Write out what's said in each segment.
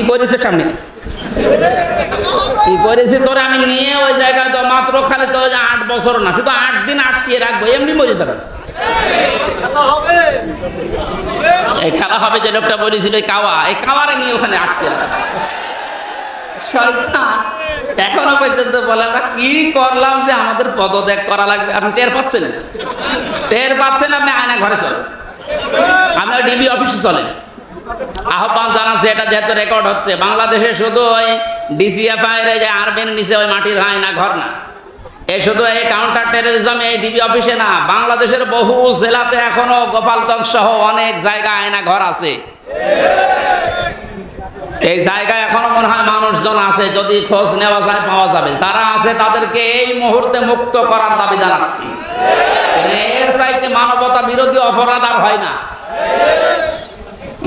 কি করেছে সামনে? কি করেছে তোরে? আমি নিয়ে ওই জায়গায় তো মাত্র খালি তো আট বছর না, শুধু আট দিন আটকে রাখব, এমনি মরে যাবে। এই খেলা হবে যে লোকটা বলেছিল, এই কাওয়া, এই কাওয়ারে নিয়ে ওখানে আটকে এখনও পর্যন্ত কি করলাম যে আমাদের পদত্যাগ করা লাগবে? আপনি টের পাচ্ছেন? টের পাচ্ছেন আপনি আয়না ঘরে চলেন। আপনার ডিবি অফিসে চলেন। আহ্বান জানাচ্ছে, এটা যেহেতু রেকর্ড হচ্ছে, বাংলাদেশে শুধু ওই ডিসিএফআই যে আরবেন নিচে ওই মাটির আয়না ঘর না। এ শুধু এই কাউন্টার টেরোরিজম এই ডিবি অফিসে না, বাংলাদেশের বহু জেলাতে এখনও গোপালগঞ্জ সহ অনেক জায়গা আয়না ঘর আছে। এই জায়গায় এখনও মনে হয় মানুষজন আছে, যদি খোঁজ নেওয়া যায় পাওয়া যাবে। যারা আছে তাদেরকে এই মুহূর্তে মুক্ত করার দাবি জানাচ্ছি। এর চাইতে মানবতা বিরোধী অপরাধ আর হয় না।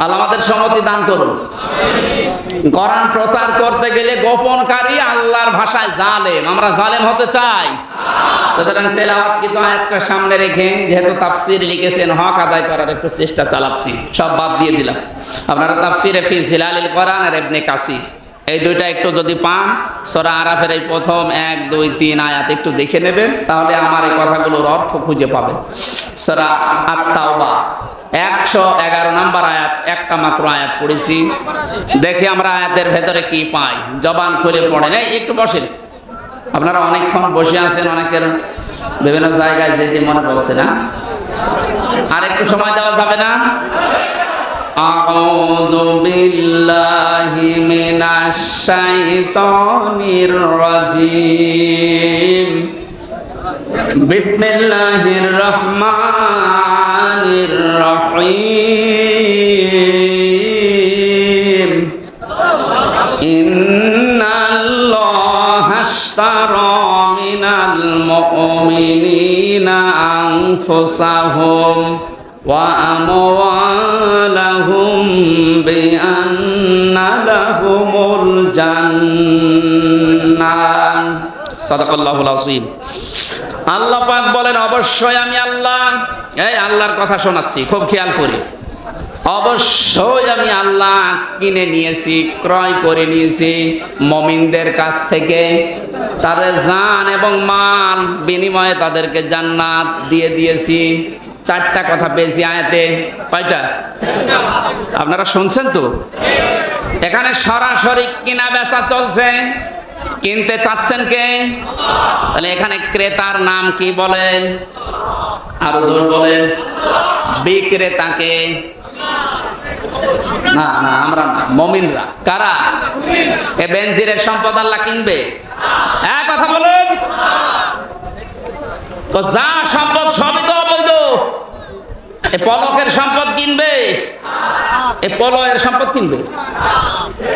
আল্লাহ আমাদের সম্মতি দান করুন। কোরআন প্রচার করতে গেলে গোপনকারী আল্লাহর ভাষায় জালেম। আমরা জালেম হতে চাই। সুতরাং তেলাওয়াত কিন্তু একটা সামনে রেখে যেহেতু তাফসির লিখেছেন, হক আদায় করার একটু চেষ্টা চালাচ্ছি। সব বাদ দিয়ে দিলাম। আপনারা তাফসিরে ফি জিলালিল কোরআন আর ইবনে কাসি এই দুইটা একটু যদি পান, সরা আরাফের এই প্রথম এক, দুই, তিন আয়াত একটু দেখে নেবেন, তাহলে আমার এই কথাগুলোর অর্থ খুঁজে পাবে সরা আত্মাওবা একশো এগারো নাম্বার আয়াত একটা মাত্র আয়াত পড়েছি দেখি আমরা আয়াতের ভেতরে কি পাই জবান খুলে পড়েন এই একটু বসেন আপনারা অনেকক্ষণ বসে আছেন অনেকের বিভিন্ন জায়গায় যেতে মনে পড়ছে না আর একটু সময় দেওয়া যাবে না أعوذ بالله من الشيطان الرجيم বিসমিল্লাহির রহমানির রহিম। ইন্নাল্লাহা আশতারা মিনাল মুমিনিনা আনফুসাহুম ওয়া আমওয়ালাহুম বিআন্না লাহুমুল জান্নাহ। সাদাকাল্লাহুল আযীম। আল্লাহ পাক বলেন, অবশ্যই আমি আল্লাহ এই আল্লাহর কথা শোনাচ্ছি, খুব খেয়াল করি। অবশ্যই আমি আল্লাহ কিনে নিয়েছি, ক্রয় করে নিয়েছি, মমিনদের কাছ থেকে। তাদের জান এবং মাল বিনিময়ে তাদেরকে জান্নাত দিয়ে দিয়েছি। চারটা কথা পেয়েছি আয়াতে। কয়টা? আপনারা শুনছেন তো? এখানে সরাসরি কিনা বেচা চলছে। কিনতে চাচ্ছেন কে? তাহলে এখানে ক্রেতার নাম কি বলেন আরও জোর বলেন বিক্রেতাকে? না না, আমরা না, মমিনরা। কারা? এ বেনজিরের সম্পদ আল্লাহ কিনবে। এক কথা বলুন। তো যা সম্পদ সবই এ পলকের সম্পদ কিনবে? এ পলয়ের সম্পদ কিনবে?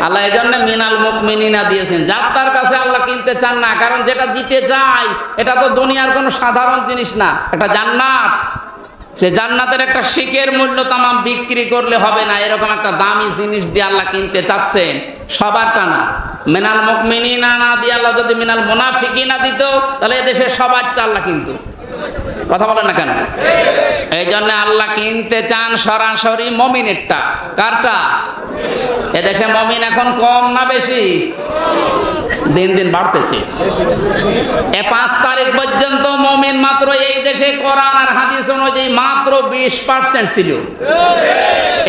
আল্লাহ এই জন্য মিনাল মুকমিনিনা দিয়েছেন। যার তার কাছে আল্লাহ কিনতে চান না, কারণ যেটা দিতে যায়, এটা তো দুনিয়ার কোনো সাধারণ জিনিস না, এটা জান্নাত। সে জান্নাতের একটা শিখের মূল্য তামাম বিক্রি করলে হবে না, এরকম একটা দামি জিনিস দিয়ে আল্লাহ কিনতে চাচ্ছেন সবারটা না। মিনাল মুকমিনিনা না দিয়ে আল্লাহ যদি মিনাল মুনাফিকিনা দিত, তাহলে এদেশে সবারটা আল্লাহ কিন্তু। কথা বলেন না কেন? এই জন্য আল্লাহ কিনতে চান সরাসরি মমিনেরটা। কারটা? এদেশে মমিন এখন কম না বেশি? দিন দিন বাড়তেছে। এ পাঁচ তারিখ পর্যন্ত মমিন মাত্র এই দেশে কোরআন আর হাদিস অনুযায়ী মাত্র বিশ পার্সেন্ট ছিল।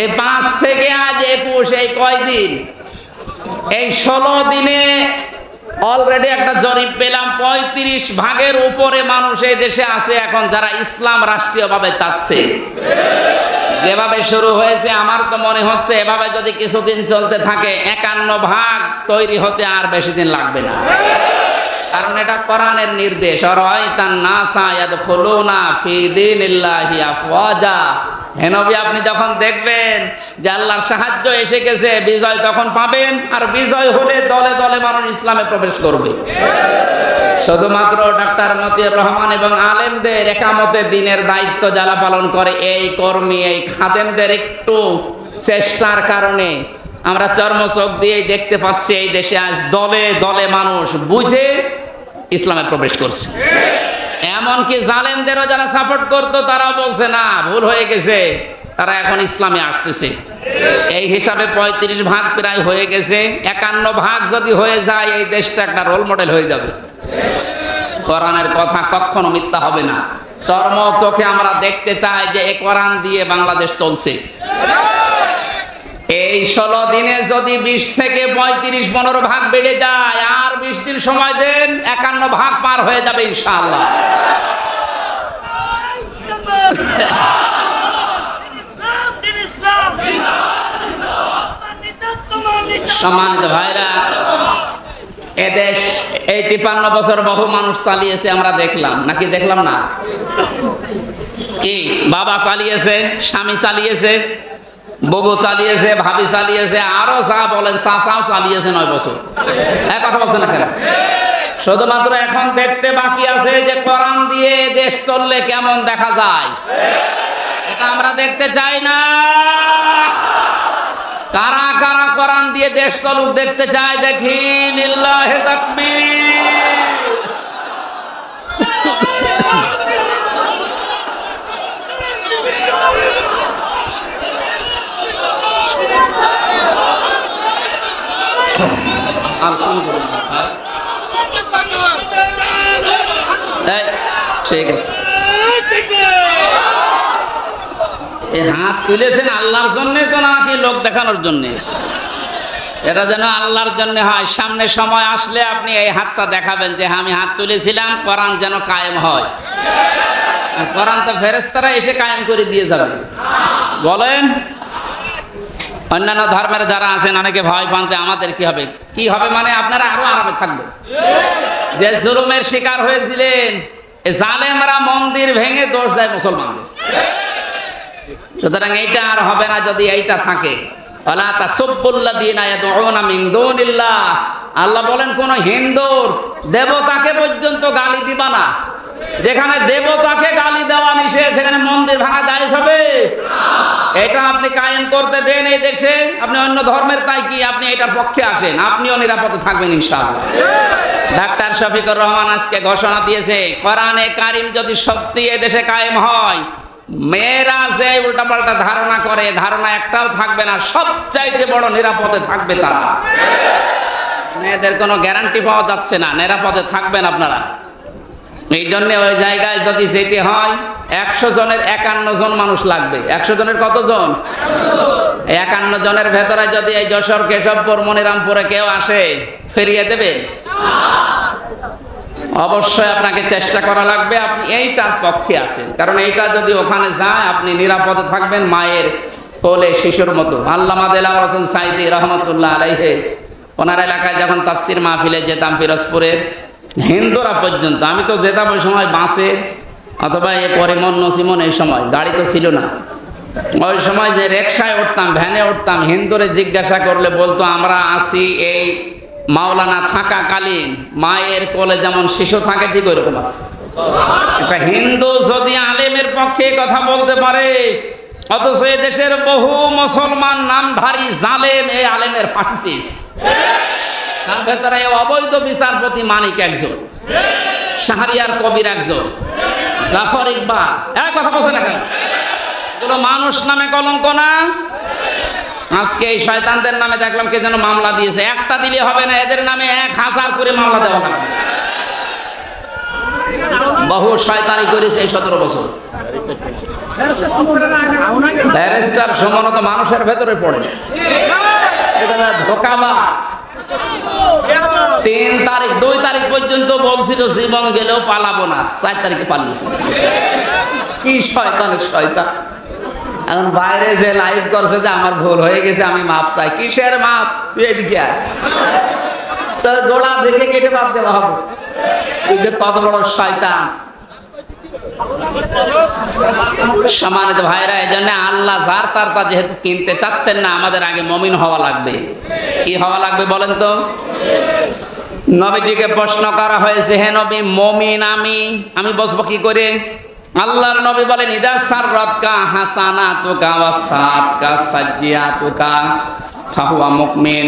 এই পাঁচ থেকে আজ একুশ, এই কয়দিন? এই ষোলো দিনে অলরেডি একটা জরিপ পেলাম, পঁয়ত্রিশ ভাগের উপরে মানুষ এই দেশে আছে, এখন যারা ইসলাম রাষ্ট্রীয়ভাবে চাচ্ছে। যেভাবে শুরু হয়েছে, আমার তো মনে হচ্ছে এভাবে যদি কিছুদিন চলতে থাকে, একান্ন ভাগ তৈরি হতে আর বেশি দিন লাগবে না। কারণ এটা কোরআনের নির্দেশ রয়তান নাসা ইয়াদখুলুনা ফি দীনিল্লাহি আফওয়াজা। হে নবী, আপনি যখন দেখবেন যে আল্লাহর সাহায্য এসে গেছে, বিজয় তখন পাবেন, আর বিজয় হলে দলে দলে মানুষ ইসলামে প্রবেশ করবে। শুধুমাত্র ডাক্তার মতিউর রহমান এবং আলেমদের একামতে দিনের দায়িত্ব যারা পালন করে, এই কর্মী, এই খাদেমদের একটু চেষ্টার কারণে আমরা চর্মচোখ দিয়ে দেখতে পাচ্ছি, এই দেশে আজ দলে দলে মানুষ বুঝে ইসলামে প্রবেশ করছে। এমনকি জালেমদেরও যারা সাপোর্ট করতো, তারাও বলছে, না, ভুল হয়ে গেছে। তারা এখন ইসলামে আসতেছে। এই হিসাবে পঁয়ত্রিশ ভাগ প্রায় হয়ে গেছে। একান্ন ভাগ যদি হয়ে যায়, এই দেশটা একটা রোল মডেল হয়ে যাবে। কোরআনের কথা কখনো মিথ্যা হবে না। চর্ম চোখে আমরা দেখতে চাই যে এ কোরআন দিয়ে বাংলাদেশ চলছে। এই ষোলো দিনে যদি বিশ থেকে পঁয়ত্রিশ পনেরো ভাগ বেড়ে যায়, আর বিশ দিন সময় দেন, একান্ন ভাগ পার হয়ে যাবে ইনশাআল্লাহ। সম্মানিত ভাইরা, এদেশ এই তিপান্ন বছর বহু মানুষ চালিয়েছে, আমরা দেখলাম। নাকি দেখলাম না? কি, বাবা চালিয়েছে, স্বামী চালিয়েছে? ববু চালিয়েছে, ভাবি চালিয়েছে, আরও যা বলেন চাচাও চালিয়েছে নয় বছর। এক কথা বলছেন কেন শুধুমাত্র এখন দেখতে বাকি আছে যে কোরআন দিয়ে দেশ চললে কেমন দেখা যায়। এটা আমরা দেখতে চাই না। কারা কারা কোরআন দিয়ে দেশ চলুক দেখতে চাই দেখি, লিল্লাহে তাকবীর। আলহামদুলিল্লাহ এই, ঠিক আছে। এই হাত তুলেছেন আল্লাহর জন্য তো নাকি লোক দেখানোর জন্য? এটা যেন আল্লাহর জন্য হয়। সামনে সময় আসলে আপনি এই হাতটা দেখাবেন যে আমি হাত তুলেছিলাম কোরআন যেন কায়েম হয়। আর কোরআন তো ফেরেস্তারা এসে কায়েম করে দিয়ে যাবে। বলেন। অন্যান্য ধর্মের যারা আছেন, অনেকে ভয় পান যে আমাদের কি হবে? কি হবে মানে আপনারা আরও আরামে থাকবে যে জুলুমের শিকার হয়েছিলেন জালেমরা মন্দির ভেঙে দোষ দেয় মুসলমানদের। সুতরাং এইটা আর হবে না যদি এইটা থাকে। আল্লাহ বলেন, কোন হিন্দুর দেবতাকে পর্যন্ত গালি দিবা না। যেখানে দেবতাকে গালি দেওয়া নিষেধ সেখানে মন্দির ভাঙা জায়েজ হবে এটা আপনি কায়েম করতে দেন এই দেশে। আপনি অন্য ধর্মের তাই কি আপনি এটার পক্ষে আসেন? আপনিও নিরাপদে থাকবেন ইনশাআল্লাহ। ডাক্তার শফিকুর রহমান আজকে ঘোষণা দিয়েছে, কোরআনে কারিম যদি সত্যি এ দেশে কায়েম হয়, মেয়েরা যে উল্টাপাল্টা ধারণা করে, ধারণা একটাও থাকবে না, সবচাইতে বড় নিরাপদে থাকবে তারা। মেয়েদের কোনো গ্যারান্টি পাওয়া যাচ্ছে না, নিরাপদে থাকবেন আপনারা। এই জন্য ওই জায়গায় যদি যেতে হয়, একশো জনের একান্ন জন মানুষ লাগবে। একশো জনের কতজন? একান্ন জনের ভেতরে যদি এই যশোর, কেশবপুর, মনিরামপুরে কেউ আসে, ফিরিয়ে দেবে? অবশ্যই আপনাকে চেষ্টা করা লাগবে, আপনি এইটার পক্ষে আছেন। কারণ এইটা যদি ওখানে যায়, আপনি নিরাপদে থাকবেন মায়ের কোলে, শিশুর মতো। আল্লামা দেলা হোসেন সাইদি রহমতুল্লাহ আলাইহে, ওনার এলাকায় যখন তাফসির মাহফিলে যেতাম পিরোজপুরের হিন্দুরা পর্যন্ত, আমি তো যেতাম ওই সময় বাসে, অথবা এ পরিমন নসিমন এই সময়, গাড়ি তো ছিল না। ওই সময় যে রিক্সায় উঠতাম, ভ্যানে উঠতাম, হিন্দুরে জিজ্ঞাসা করলে বলতো, আমরা আসি এই মাওলানা থাকাকালীন, মায়ের কোলে যেমন শিশু থাকে, ঠিক ওইরকম আছে। একটা হিন্দু যদি আলেমের পক্ষে কথা বলতে পারে, অথচ এ দেশের বহু মুসলমান নামধারী জালেম এই আলেমের ফাঁসিস তার ভেতরে অবৈধ বিচারপতি মানিক একজন, শাহরিয়ার কবির একজন, জাফর ইকবাল। এক কথা বলছে না কেন এগুলো মানুষ নামে কলঙ্ক না। আজকে এই শয়তানদের নামে দেখলাম কে যেন মামলা দিয়েছে। একটা দিলে হবে না, এদের নামে এক হাজার করে মামলা দেওয়া হবে বহু শয়তানি করেছে এই সতেরো বছর। ব্যারিস্টার সমানত মানুষের ভেতরে পড়ে। এটা না ধোকাবাজ। তিন তারিখ, দুই তারিখ পর্যন্ত বলছিল, জীবন গেলেও পালাবো না। চার তারিখে পালিয়েছে কি শয়তানের শয়তান। এখন বাইরে যে লাইভ করছে যে আমার ভুল হয়ে গেছে, আমি মাপ চাই। কিসের মাপ? তুই এদিকে আয়। তোর গোড়া থেকে কেটে বাদ দেওয়া হবে। তুই যে কত বড় শয়তান। সম্মানিত ভাইরা এই জন্য আল্লাহ যার তার তা যেহেতু কিনতে চাচ্ছেন না, আমাদের আগে মমিন হওয়া লাগবে। কি হওয়া লাগবে বলেন তো? নবীজিকে প্রশ্ন করা হয়েছে, হে নবী, মমিন আমি আমি বসবো কি করে? আল্লাহর নবী বলেন, ইদা সাররাতকা হাসানা তুকা ওয়া সাতকা সাজ্জিয়া তুকা ফাহুয়া মুকমিন।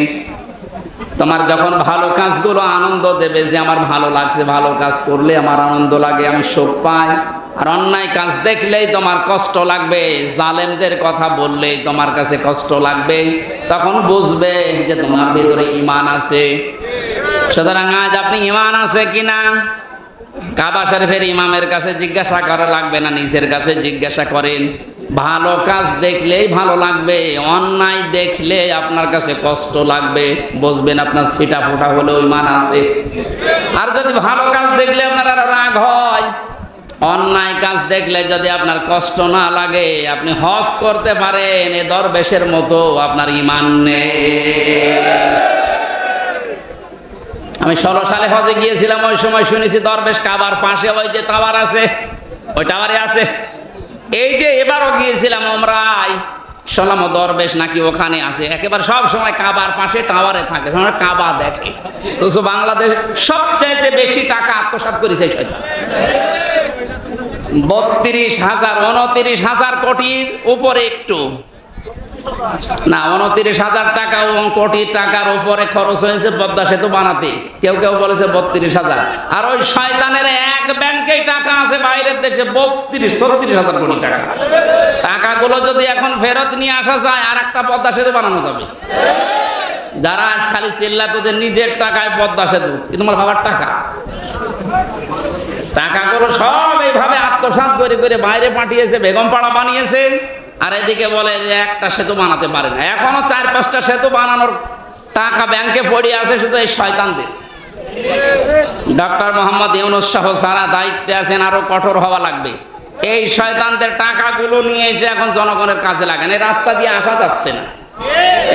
তোমার যখন ভালো কাজগুলো আনন্দ দেবে যে, আমার ভালো লাগছে, ভালো কাজ করলে আমার আনন্দ লাগে, আমি সুখ পাই। আর অন্যায় কাজ দেখলেই তোমার কষ্ট লাগবে, জালেমদের কথা বললেই তোমার কাছে কষ্ট লাগবে, তখন বুঝবে যে তোমার ভিতরে ইমান আছে। সুতরাং আজ আপনি ইমান আছে কিনা? কাবা শরীফের ইমামের কাছে জিজ্ঞাসা করা লাগবে না, নিজের কাছে জিজ্ঞাসা করেন। ভালো কাজ দেখলেই ভালো লাগবে, অন্যায় দেখলে আপনার কাছে কষ্ট লাগবে, বুঝবেন আপনার ছিটা ফোটা হলেও ইমান আছে। আর যদি ভালো কাজ দেখলে আপনার আরও রাগ হয় অন্যায় কাজ দেখলে যদি আপনার কষ্ট না লাগে, আপনি হজ করতে পারেন, এ দরবেশের মতো আপনার ইমান আমি ষোলো সালে হজে গিয়েছিলাম, ওই সময় শুনেছি দরবেশ কাবার পাশে ওই যে টাওয়ার আছে, ওই টাওয়ারে আছে। এই যে এবারও গিয়েছিলাম আমরাই শুনলাম ও দরবেশ নাকি ওখানে আছে। একেবারে সব সময় কাবার পাশে টাওয়ারে থাকে কাবা দেখে। বাংলাদেশ সবচাইতে বেশি টাকা আত্মসাৎ করেছে শয়তান। বত্রিশ হাজার, উনত্রিশ হাজার কোটির উপরে একটু। না, উনত্রিশ হাজার টাকা এবং কোটি টাকার উপরে খরচ হয়েছে পদ্মা সেতু বানাতে। কেউ কেউ বলেছে বত্রিশ হাজার। আর ওই শয়তানের এক ব্যাংকে টাকা আছে বাইরের দেশে, বত্রিশ ছত্রিশ হাজার কোটি টাকা। টাকাগুলো যদি এখন ফেরত নিয়ে আসা যায় আর একটা পদ্মা সেতু বানানো যাবে। যারা আজ খালি চিল্লা তোদের নিজের টাকায় পদ্মা সেতু তোমার বাবার টাকা। টাকাগুলো সব এইভাবে আত্মসাৎ করে করে বাইরে পাঠিয়েছে, বেগম পাড়া বানিয়েছে। আর এদিকে বলে যে একটা সেতু বানাতে পারে না। এখনও চার পাঁচটা সেতু বানানোর টাকা ব্যাংকে পড়ে আছে শুধু এই শয়তানদের। ডক্টর মোহাম্মদ ইউনুস সহ সারা দায়িত্বে আছেন, আরও কঠোর হওয়া লাগবে। এই শয়তানদের টাকাগুলো নিয়ে এসে এখন জনগণের কাজে লাগান। এই রাস্তা দিয়ে আসা যাচ্ছে না।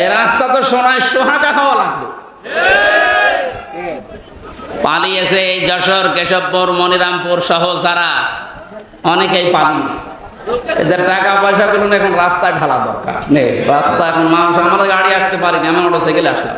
এই রাস্তা তো সোনায় সোহাগা হওয়া লাগবে। পালিয়েছে এই যশোর, কেশবপুর, মনিরামপুর সহ যারা অনেকেই পালিয়েছে এদের টাকা পয়সা করুন, এখন রাস্তায় ঢালা দরকার। নেই রাস্তা এখন মানুষ, আমাদের গাড়ি আসতে পারিনি আমার মোটর সাইকেলে আসলাম